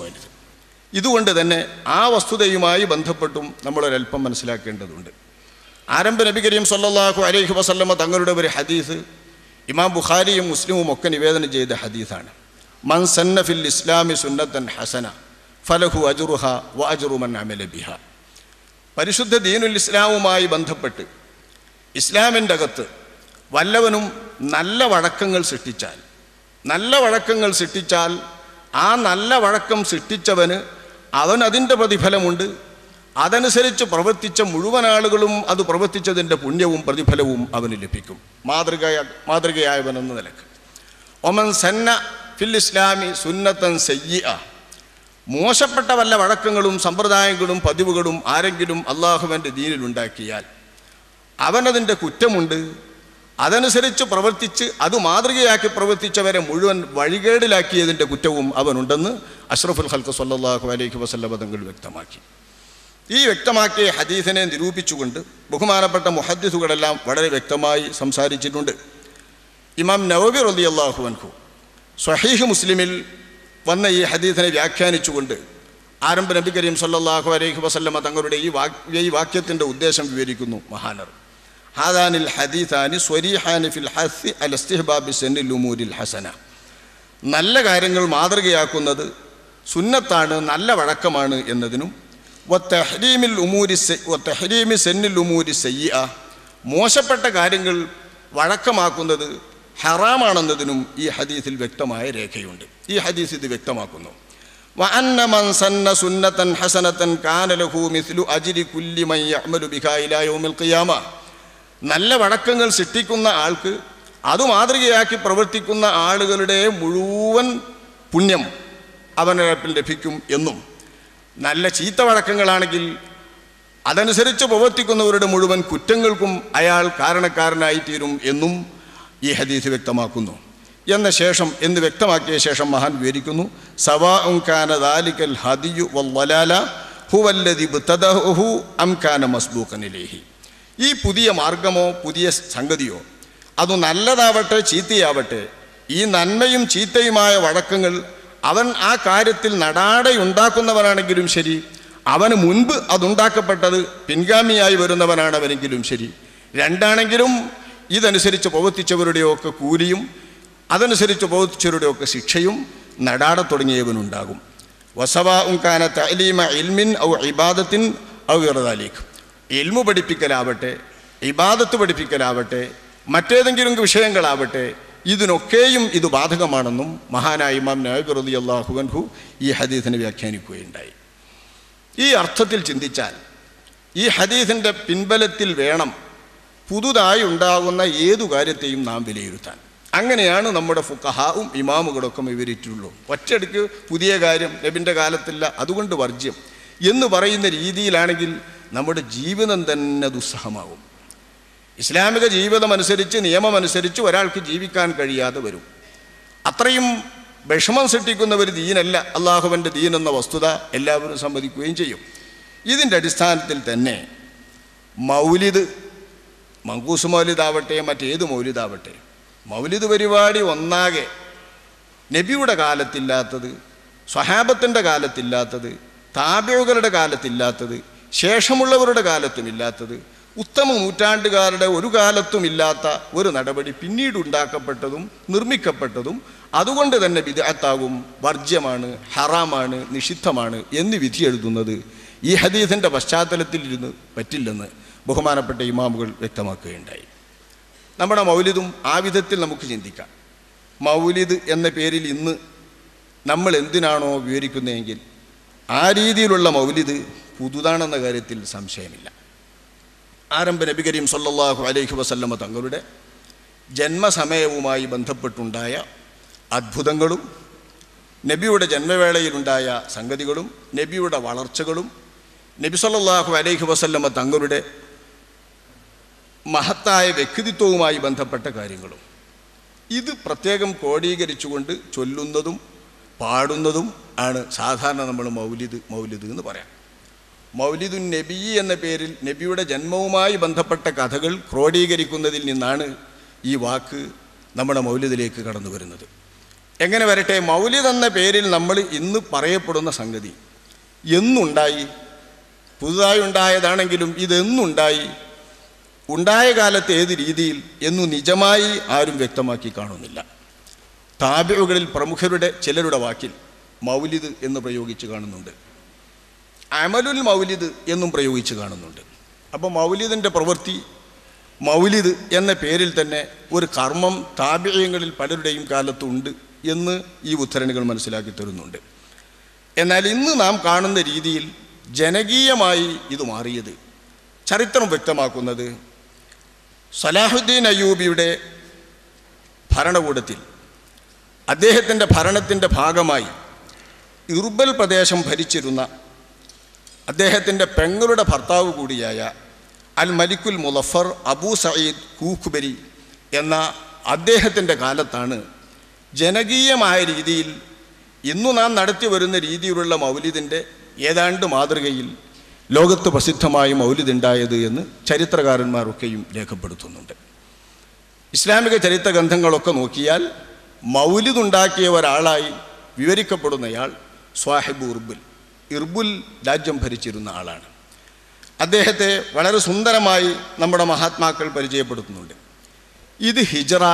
മൗലിദ് ഇതുകൊണ്ട് തന്നെ ആ വസ്തുതയുമായി ബന്ധപ്പെട്ടും നമ്മളൊരൽപ്പം മനസ്സിലാക്കേണ്ടതുണ്ട്. ആരംഭ നബി കരീം സല്ലാഹു അലൈഹി വസല്ലമ്മ തങ്ങളുടെ ഒരു ഹദീസ് ഇമാം ബുഖാരിയും മുസ്ലിമും ഒക്കെ നിവേദനം ചെയ്ത ഹദീസാണ്. മൻ സന്ന ഫിൽ ഇസ്ലാമി സുന്നത്തൻ ഹസന ഫലഹു അജുറുഹ വ അജുറുമൻ അമലബിഹ പരിശുദ്ധ ദീനുൽ ഇസ്ലാമുമായി ബന്ധപ്പെട്ട് ഇസ്ലാമിന്റെ അകത്ത് വല്ലവനും നല്ല വഴക്കങ്ങൾ സൃഷ്ടിച്ചാൽ നല്ല വഴക്കങ്ങൾ സൃഷ്ടിച്ചാൽ ആ നല്ല വഴക്കം സൃഷ്ടിച്ചവന് അവൻ അതിന്റെ പ്രതിഫലമുണ്ട്. അതനുസരിച്ച് പ്രവർത്തിച്ച മുഴുവൻ ആളുകളും അത് പ്രവർത്തിച്ചതിന്റെ പുണ്യവും പ്രതിഫലവും അവന് ലഭിക്കും. മാതൃക മാതൃകയായവനെന്ന നിലയ്ക്ക്. ഒമൻ സന്ന ഫിൽ ഇസ്ലാമി സുന്നത്തൻ സയ്യ മോശപ്പെട്ട വല്ല വഴക്കങ്ങളും സമ്പ്രദായങ്ങളും പതിവുകളും ആരെങ്കിലും അള്ളാഹുവിന്റെ ദീനിലുണ്ടാക്കിയാൽ അവനതിന്റെ കുറ്റമുണ്ട്. അതനുസരിച്ച് പ്രവർത്തിച്ച് അത് മാതൃകയാക്കി പ്രവർത്തിച്ചവരെ മുഴുവൻ വഴികേടിലാക്കിയതിന്റെ കുറ്റവും അവനുണ്ടെന്ന് അഷ്റഫുൽ ഹൽക്ക് സല്ലാഹു അലൈഹി വസല്ലം തങ്ങൾ വ്യക്തമാക്കി. ഈ വ്യക്തമാക്കിയ ഹദീസിനെ നിരൂപിച്ചുകൊണ്ട് ബഹുമാനപ്പെട്ട മുഹദ്ദിസുകളെല്ലാം വളരെ വ്യക്തമായി സംസാരിച്ചിട്ടുണ്ട്. ഇമാം നവബി റലി അള്ളാഹു അൻഹു സ്വഹീഹ് മുസ്ലിമിൽ വന്ന ഈ ഹദീസിനെ വ്യാഖ്യാനിച്ചുകൊണ്ട് ആരംഭ നബി കരീം സല്ലാഹു അലൈഹി വസല്ലമ തങ്ങളുടെ ഈ വാക്യ ഈ വാക്യത്തിന്റെ ഉദ്ദേശം വിവരിക്കുന്നു മഹാനർ. ഹാദാനിൽ ഹദീസാനി സ്വരീഹാനി ഫിൽ ഹസി അൽ ഇസ്തിഹ്ബാബി സെന്നിൽ ഉമൂരിൽ ഹസന നല്ല കാര്യങ്ങൾ മാതൃകയാക്കുന്നത് സുന്നത്താണ് നല്ല വഴക്കമാണ് എന്നതിനും വത്തഹരീമിൽ ഉമൂരി വത്തഹരീമി സെന്നിൽ ഉമൂരി സയ്യ മോശപ്പെട്ട കാര്യങ്ങൾ വഴക്കമാക്കുന്നത് ഹറാമാണെന്നതിനും ഈ ഹദീസിൽ വ്യക്തമായ രേഖയുണ്ട് ഈ ഹദീസ് ഇത് വ്യക്തമാക്കുന്നു وأن من سن سنة حسنة كان له مثل أجر كل من يعمل بها إلى يوم القيامة നല്ല വടക്കങ്ങൾ സൃഷ്ടിക്കുന്ന ആൾക്ക് അത് മാതൃകയാക്കി പ്രവർത്തിക്കുന്ന ആളുകളുടെ മുഴുവൻ പുണ്യം അവന് ലഭിക്കും എന്നും. നല്ല ചീത്ത വഴക്കങ്ങളാണെങ്കിൽ അതനുസരിച്ച് പ്രവർത്തിക്കുന്നവരുടെ മുഴുവൻ കുറ്റങ്ങൾക്കും അയാൾ കാരണക്കാരനായി തീരും എന്നും ഈ ഹദീസ് വ്യക്തമാക്കുന്നു. എന്ന ശേഷം എന്ന് വ്യക്തമാക്കിയ ശേഷം മഹാൻ വിവരിക്കുന്നു സവാ കാന ദാലിക്കൽ ഹദിയു വല്ലാല ഹുവല്ലതി ബുത്തദഹു അം കാന മസ്ബൂഖനിലേഹി ഈ പുതിയ മാർഗമോ പുതിയ സംഗതിയോ അത് നല്ലതാവട്ടെ ചീത്തയാവട്ടെ ഈ നന്മയും ചീത്തയുമായ വഴക്കങ്ങൾ അവൻ ആ കാര്യത്തിൽ നടാടെയുണ്ടാക്കുന്നവനാണെങ്കിലും ശരി അവന് മുൻപ് അതുണ്ടാക്കപ്പെട്ടത് പിൻഗാമിയായി വരുന്നവനാണവനെങ്കിലും ശരി. രണ്ടാണെങ്കിലും ഇതനുസരിച്ച് പ്രവർത്തിച്ചവരുടെയൊക്കെ കൂലിയും അതനുസരിച്ച് പ്രവർത്തിച്ചവരുടെയൊക്കെ ശിക്ഷയും നടാട തുടങ്ങിയവനുണ്ടാകും. വസവ ഉൻകാന തലീമ ഇൽമിൻ ഔ ഇബാദത്തിൻ ഔ ഇറദാലീഖ് ഇൽമു പഠിപ്പിക്കലാവട്ടെ ഇബാദത്ത് പഠിപ്പിക്കലാവട്ടെ മറ്റേതെങ്കിലും വിഷയങ്ങളാവട്ടെ ഇതിനൊക്കെയും ഇത് ബാധകമാണെന്നും മഹാനായ ഇമാം നബി റലി അള്ളാഹുവൻഹു ഈ ഹദീസിനെ വ്യാഖ്യാനിക്കുകയുണ്ടായി. ഈ അർത്ഥത്തിൽ ചിന്തിച്ചാൽ ഈ ഹദീസിന്റെ പിൻബലത്തിൽ വേണം പുതുതായി ഉണ്ടാകുന്ന ഏതു കാര്യത്തെയും നാം വിലയിരുത്താൻ. അങ്ങനെയാണ് നമ്മുടെ ഫുക്കഹാവും ഇമാമുകളൊക്കെ വിവരിച്ചിട്ടുള്ളൂ ഒറ്റയടിക്ക് പുതിയ കാര്യം നബിന്റെ കാലത്തില്ല അതുകൊണ്ട് വർജ്യം എന്ന് പറയുന്ന രീതിയിലാണെങ്കിൽ നമ്മുടെ ജീവിതം തന്നെ ദുസ്സഹമാവും. ഇസ്ലാമിക ജീവിതമനുസരിച്ച് നിയമമനുസരിച്ച് ഒരാൾക്ക് ജീവിക്കാൻ കഴിയാതെ വരും. അത്രയും വിഷമം സൃഷ്ടിക്കുന്ന ഒരു ദീനല്ല അള്ളാഹുവിന്റെ ദീൻ എന്ന വസ്തുത എല്ലാവരും സമ്മതിക്കുകയും ചെയ്യും. ഇതിന്റെ അടിസ്ഥാനത്തിൽ തന്നെ മൗലിദ് മങ്കൂസ് മൗലിദാവട്ടെ മറ്റേത് മൗലിദാവട്ടെ മൗലിദ് പരിപാടി ഒന്നാകെ നബിയുടെ കാലത്തില്ലാത്തത് സ്വഹാബത്തിന്റെ കാലത്തില്ലാത്തത് താബികളുടെ കാലത്തില്ലാത്തത് ശേഷമുള്ളവരുടെ കാലത്തുമില്ലാത്തത് ഉത്തമ നൂറ്റാണ്ടുകാരുടെ ഒരു കാലത്തും ഇല്ലാത്ത ഒരു നടപടി പിന്നീട് ഉണ്ടാക്കപ്പെട്ടതും നിർമ്മിക്കപ്പെട്ടതും അതുകൊണ്ട് തന്നെ വിദഗ്ധാവും വർജ്യമാണ് ഹറാമാണ് നിഷിദ്ധമാണ് എന്ന് വിധി എഴുതുന്നത് ഈ ഹദീസിന്റെ പശ്ചാത്തലത്തിൽ ഇരുന്ന് പറ്റില്ലെന്ന് ബഹുമാനപ്പെട്ട ഇമാമുകൾ വ്യക്തമാക്കുകയുണ്ടായി. നമ്മുടെ മൗലിദും ആ വിധത്തിൽ നമുക്ക് ചിന്തിക്കാം. മൗലിദ് എന്ന പേരിൽ ഇന്ന് നമ്മൾ എന്തിനാണോ വിവരിക്കുന്നതെങ്കിൽ ആ രീതിയിലുള്ള മൗലിദ് പുതുതാണെന്ന കാര്യത്തിൽ സംശയമില്ല. ആരംഭ നബി കരീം സല്ലാഹു അലൈഹി വസല്ലമ തങ്ങളുടെ ജന്മസമയവുമായി ബന്ധപ്പെട്ടുണ്ടായ അത്ഭുതങ്ങളും നബിയുടെ ജന്മവേളയിലുണ്ടായ സംഗതികളും നബിയുടെ വളർച്ചകളും നബി സല്ലാഹു അലൈഹി വസല്ലമ തങ്ങളുടെ മഹത്തായ വ്യക്തിത്വവുമായി ബന്ധപ്പെട്ട കാര്യങ്ങളും. ഇത് പ്രത്യേകം ക്രോഡീകരിച്ചുകൊണ്ട് ചൊല്ലുന്നതും പാടുന്നതും ആണ് സാധാരണ നമ്മൾ മൗലിദ് മൗലിദ് എന്ന് പറയാം. മൗലിദുൻ നബി എന്ന പേരിൽ നബിയുടെ ജന്മവുമായി ബന്ധപ്പെട്ട കഥകൾ ക്രോഡീകരിക്കുന്നതിൽ നിന്നാണ് ഈ വാക്ക് നമ്മുടെ മൗലിദിലേക്ക് കടന്നു വരുന്നത്. എങ്ങനെ വരട്ടെ മൗലിദ് എന്ന പേരിൽ നമ്മൾ ഇന്ന് പറയപ്പെടുന്ന സംഗതി എന്നുണ്ടായി പുതുതായി ഉണ്ടായതാണെങ്കിലും ഇതെന്നുണ്ടായി ഉണ്ടായ കാലത്ത് ഏത് രീതിയിൽ എന്നു നിജമായി ആരും വ്യക്തമാക്കി കാണുന്നില്ല. താബിഴുകളിൽ പ്രമുഖരുടെ ചിലരുടെ വാക്കിൽ മൗലിദ് എന്ന് പ്രയോഗിച്ച് കാണുന്നുണ്ട്. അമലുൽ മൗലിദ് എന്നും പ്രയോഗിച്ച് കാണുന്നുണ്ട്. അപ്പോൾ മൗലിദിന്റെ പ്രവൃത്തി മൗലിദ് എന്ന പേരിൽ തന്നെ ഒരു കർമ്മം താപേയങ്ങളിൽ പലരുടെയും കാലത്തുണ്ട് എന്ന് ഈ ഉദ്ധരണികൾ മനസ്സിലാക്കി തരുന്നുണ്ട്. എന്നാൽ ഇന്ന് നാം കാണുന്ന രീതിയിൽ ജനകീയമായി ഇത് മാറിയത് ചരിത്രം വ്യക്തമാക്കുന്നത് സലാഹുദ്ദീൻ അയ്യൂബിയുടെ ഭരണകൂടത്തിൽ. അദ്ദേഹത്തിന്റെ ഭരണത്തിന്റെ ഭാഗമായി ഇർബൽ പ്രദേശം ഭരിച്ചിരുന്ന അദ്ദേഹത്തിന്റെ പെങ്ങളുടെ ഭർത്താവ് കൂടിയായ അൽ മലിക്കുൽ മുലഫർ അബൂ സയ്യിദ് കൂഖുബരി എന്ന അദ്ദേഹത്തിന്റെ കാലത്താണ് ജനകീയമായ രീതിയിൽ ഇന്നു നാം നടത്തി വരുന്ന രീതിയിലുള്ള മൗലിദിന്റെ ഏതാണ്ട് മാതൃകയിൽ ലോകത്ത് പ്രസിദ്ധമായ മൗലിദുണ്ടായത് എന്ന് ചരിത്രകാരന്മാരൊക്കെയും രേഖപ്പെടുത്തുന്നുണ്ട്. ഇസ്ലാമിക ചരിത്ര ഗ്രന്ഥങ്ങളൊക്കെ നോക്കിയാൽ മൗലിദുണ്ടാക്കിയ ഒരാളായി വിവരിക്കപ്പെടുന്നയാൾ സ്വാഹിബ് ഉർബുൽ ഇർബുൽ രാജ്യം ഭരിച്ചിരുന്ന ആളാണ്. അദ്ദേഹത്തെ വളരെ സുന്ദരമായി നമ്മുടെ മഹാത്മാക്കൾ പരിചയപ്പെടുത്തുന്നുണ്ട്. ഇത് ഹിജറ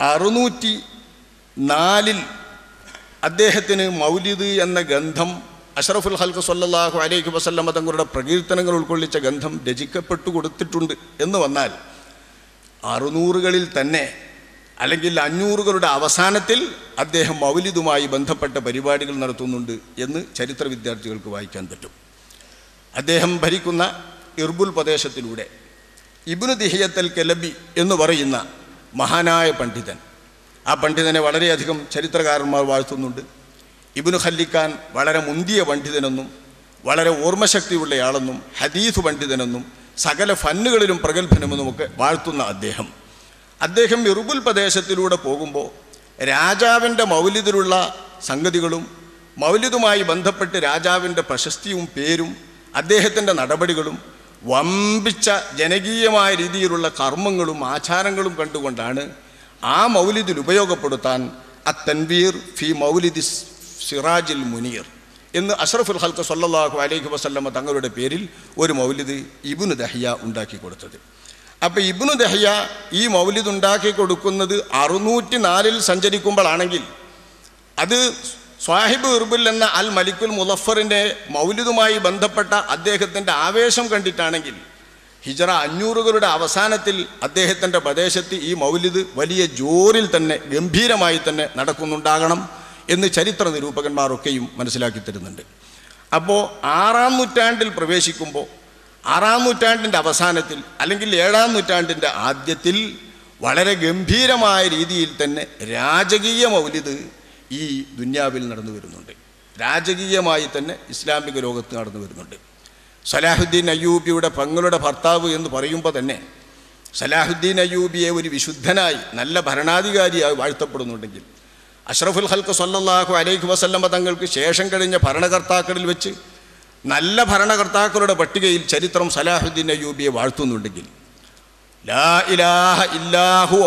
അറുന്നൂറ്റി നാലിൽ അദ്ദേഹത്തിന് മൗലിദ് എന്ന ഗന്ധം അഷറഫുൽ ഹൽക്ക് സല്ലാഹു അലൈഹി വസല്ലമ തങ്ങളുടെ പ്രകീർത്തനങ്ങൾ ഉൾക്കൊള്ളിച്ച ഗന്ധം രചിക്കപ്പെട്ടു കൊടുത്തിട്ടുണ്ട് എന്ന് വന്നാൽ അറുന്നൂറുകളിൽ തന്നെ അല്ലെങ്കിൽ അഞ്ഞൂറുകളുടെ അവസാനത്തിൽ അദ്ദേഹം മൗലിദുമായി ബന്ധപ്പെട്ട പരിപാടികൾ നടത്തുന്നുണ്ട് എന്ന് ചരിത്ര വിദ്യാർത്ഥികൾക്ക് വായിക്കാൻ പറ്റും. അദ്ദേഹം ഭരിക്കുന്ന ഇർബുൽ പ്രദേശത്തിലൂടെ ഇബ്നു ദിഹിയത്തൽ കെലബി എന്ന് പറയുന്ന മഹാനായ പണ്ഡിതൻ. ആ പണ്ഡിതനെ വളരെയധികം ചരിത്രകാരന്മാർ വാഴ്ത്തുന്നുണ്ട്. ഇബ്നു ഖല്ലിക്കാൻ വളരെ മുന്തിയ പണ്ഡിതനെന്നും വളരെ ഓർമ്മശക്തിയുള്ളയാളെന്നും ഹദീസ് പണ്ഡിതനെന്നും സകല ഫന്നുകളിലും പ്രഗത്ഭനമെന്നുമൊക്കെ വാഴ്ത്തുന്ന അദ്ദേഹം. അദ്ദേഹം ഇറുബുൽ പ്രദേശത്തിലൂടെ പോകുമ്പോൾ രാജാവിന്റെ മൗലിദിലുള്ള സംഗതികളും മൗലിദുമായി ബന്ധപ്പെട്ട് രാജാവിന്റെ പ്രശസ്തിയും പേരും അദ്ദേഹത്തിന്റെ നടപടികളും വമ്പിച്ച ജനകീയമായ രീതിയിലുള്ള കർമ്മങ്ങളും ആചാരങ്ങളും കണ്ടുകൊണ്ടാണ് ആ മൗലിദിൽ ഉപയോഗപ്പെടുത്താൻ അത്തൻവീർ ഫി മൗലിദി സിറാജിൽ മുനീർ എന്ന് അഷ്റഫുൽ ഹൽക്ക് സല്ലാഹു അലൈഹി വസല്ലമ്മ തങ്ങളുടെ പേരിൽ ഒരു മൗലിദ് ഇബുന് ദഹിയ ഉണ്ടാക്കി കൊടുത്തത്. അപ്പോൾ ഇബ്നു ദഹ്യ ഈ മൗലിദ് ഉണ്ടാക്കി കൊടുക്കുന്നത് അറുന്നൂറ്റി നാലിൽ സഞ്ചരിക്കുമ്പോഴാണെങ്കിൽ അത് സ്വാഹിബ് ഇർബുൽ എന്ന അൽ മലിക്കുൽ മുലഫറിന്റെ മൗലിദുമായി ബന്ധപ്പെട്ട അദ്ദേഹത്തിന്റെ ആവേശം കണ്ടിട്ടാണെങ്കിൽ ഹിജറ അഞ്ഞൂറുകളുടെ അവസാനത്തിൽ അദ്ദേഹത്തിന്റെ പ്രദേശത്ത് ഈ മൗലിദ് വലിയ ജോറിൽ തന്നെ ഗംഭീരമായി തന്നെ നടക്കുന്നുണ്ടാകണം എന്ന് ചരിത്ര നിരൂപകന്മാരൊക്കെയും മനസ്സിലാക്കി തരുന്നുണ്ട്. അപ്പോൾ ആറാം നൂറ്റാണ്ടിൽ പ്രവേശിക്കുമ്പോൾ ആറാം നൂറ്റാണ്ടിന്റെ അവസാനത്തിൽ അല്ലെങ്കിൽ ഏഴാം നൂറ്റാണ്ടിന്റെ ആദ്യത്തിൽ വളരെ ഗംഭീരമായ രീതിയിൽ തന്നെ രാജകീയ മൗലിദ് ഈ ദുന്യാവിൽ നടന്നു വരുന്നുണ്ട്. രാജകീയമായി തന്നെ ഇസ്ലാമിക ലോകത്ത് നടന്നു വരുന്നുണ്ട്. സലാഹുദ്ദീൻ അയ്യൂബിയുടെ പങ്ങളുടെ ഭർത്താവ് എന്ന് പറയുമ്പോൾ തന്നെ സലാഹുദ്ദീൻ അയ്യൂബിയെ ഒരു വിശുദ്ധനായി നല്ല ഭരണാധികാരിയായി വാഴ്ത്തപ്പെടുന്നുണ്ടെങ്കിൽ അഷ്റഫുൽ ഹൽക്ക് സല്ലാഹു അലൈഹി വസല്ലമ്മ തങ്ങൾക്ക് ശേഷം കഴിഞ്ഞ ഭരണകർത്താക്കളിൽ വെച്ച് നല്ല ഭരണകർത്താക്കളുടെ പട്ടികയിൽ ചരിത്രം സലാഹുദ്ദീൻ അയ്യൂബിയെ വാഴ്ത്തുന്നുണ്ടെങ്കിൽ ലാ ഇലാഹ ഇല്ലാഹുവ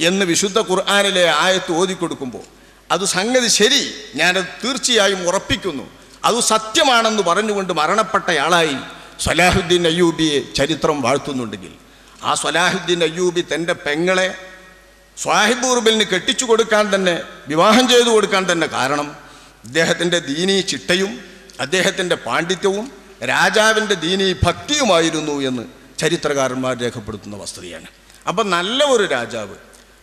എന്ന് വിശുദ്ധ ഖുർആാനിലെ ആയത്ത് ഓതിക്കൊടുക്കുമ്പോൾ അത് സംഗതി ശരി ഞാനത് തീർച്ചയായും ഉറപ്പിക്കുന്നു. അത് സത്യമാണെന്ന് പറഞ്ഞുകൊണ്ട് മരണപ്പെട്ടയാളായി സലാഹുദ്ദീൻ അയ്യൂബിയെ ചരിത്രം വാഴ്ത്തുന്നുണ്ടെങ്കിൽ ആ സലാഹുദ്ദീൻ അയ്യൂബി തന്റെ പെങ്ങളെ സ്വാഹിബൂർബലിന് കെട്ടിച്ചു കൊടുക്കാൻ തന്നെ വിവാഹം ചെയ്തു കൊടുക്കാൻ തന്നെ കാരണം അദ്ദേഹത്തിന്റെ ദീനീ ചിട്ടയും അദ്ദേഹത്തിന്റെ പാണ്ഡിത്യവും രാജാവിന്റെ ദീനീ ഭക്തിയുമായിരുന്നു എന്ന് ചരിത്രകാരന്മാർ രേഖപ്പെടുത്തുന്ന വസ്തുതയാണ്. അപ്പം നല്ല ഒരു രാജാവ്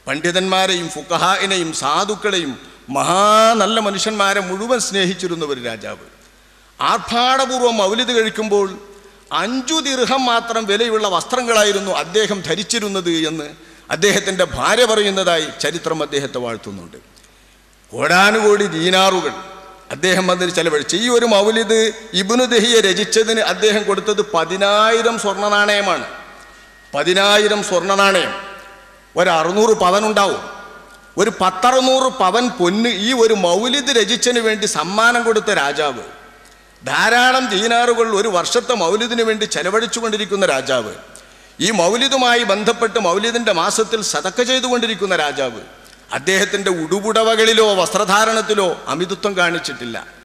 പണ്ഡിതന്മാരെയും ഫുക്കഹായിനെയും സാധുക്കളെയും മഹാ നല്ല മനുഷ്യന്മാരെ മുഴുവൻ സ്നേഹിച്ചിരുന്ന ഒരു രാജാവ്. ആർഭാടപൂർവം മൗലിത് കഴിക്കുമ്പോൾ അഞ്ചു ദീർഘം മാത്രം വിലയുള്ള വസ്ത്രങ്ങളായിരുന്നു അദ്ദേഹം ധരിച്ചിരുന്നത് എന്ന് അദ്ദേഹത്തിന്റെ ഭാര്യ പറയുന്നതായി ചരിത്രം അദ്ദേഹത്തെ വാഴ്ത്തുന്നുണ്ട്. കോടാനുകോടി ദീനാറുകൾ അദ്ദേഹം അതിന് ചെലവഴിച്ചു. ഈ ഒരു മൗലിദ് ഇബുനു ദഹിയെ രചിച്ചതിന് അദ്ദേഹം കൊടുത്തത് പതിനായിരം സ്വർണ നാണയമാണ്. പതിനായിരം സ്വർണ നാണയം. ഒരു അറുന്നൂറ് പവനുണ്ടാവും ഒരു പത്തറുന്നൂറ് പവൻ പൊന്ന് ഈ ഒരു മൗലിദ് രചിച്ചതിന് വേണ്ടി സമ്മാനം കൊടുത്ത രാജാവ്. ധാരാളം ദീനാറുകൾ ഒരു വർഷത്തെ മൗലിദിന് വേണ്ടി ചെലവഴിച്ചു കൊണ്ടിരിക്കുന്ന രാജാവ്. ഈ മൗലിദുമായി ബന്ധപ്പെട്ട് മൗലിദിന്റെ മാസത്തിൽ സതക്ക ചെയ്തുകൊണ്ടിരിക്കുന്ന രാജാവ്. അദ്ദേഹത്തിന്റെ ഉടുപുടവകളിലോ വസ്ത്രധാരണത്തിലോ അമിതത്വം കാണിച്ചിട്ടില്ല.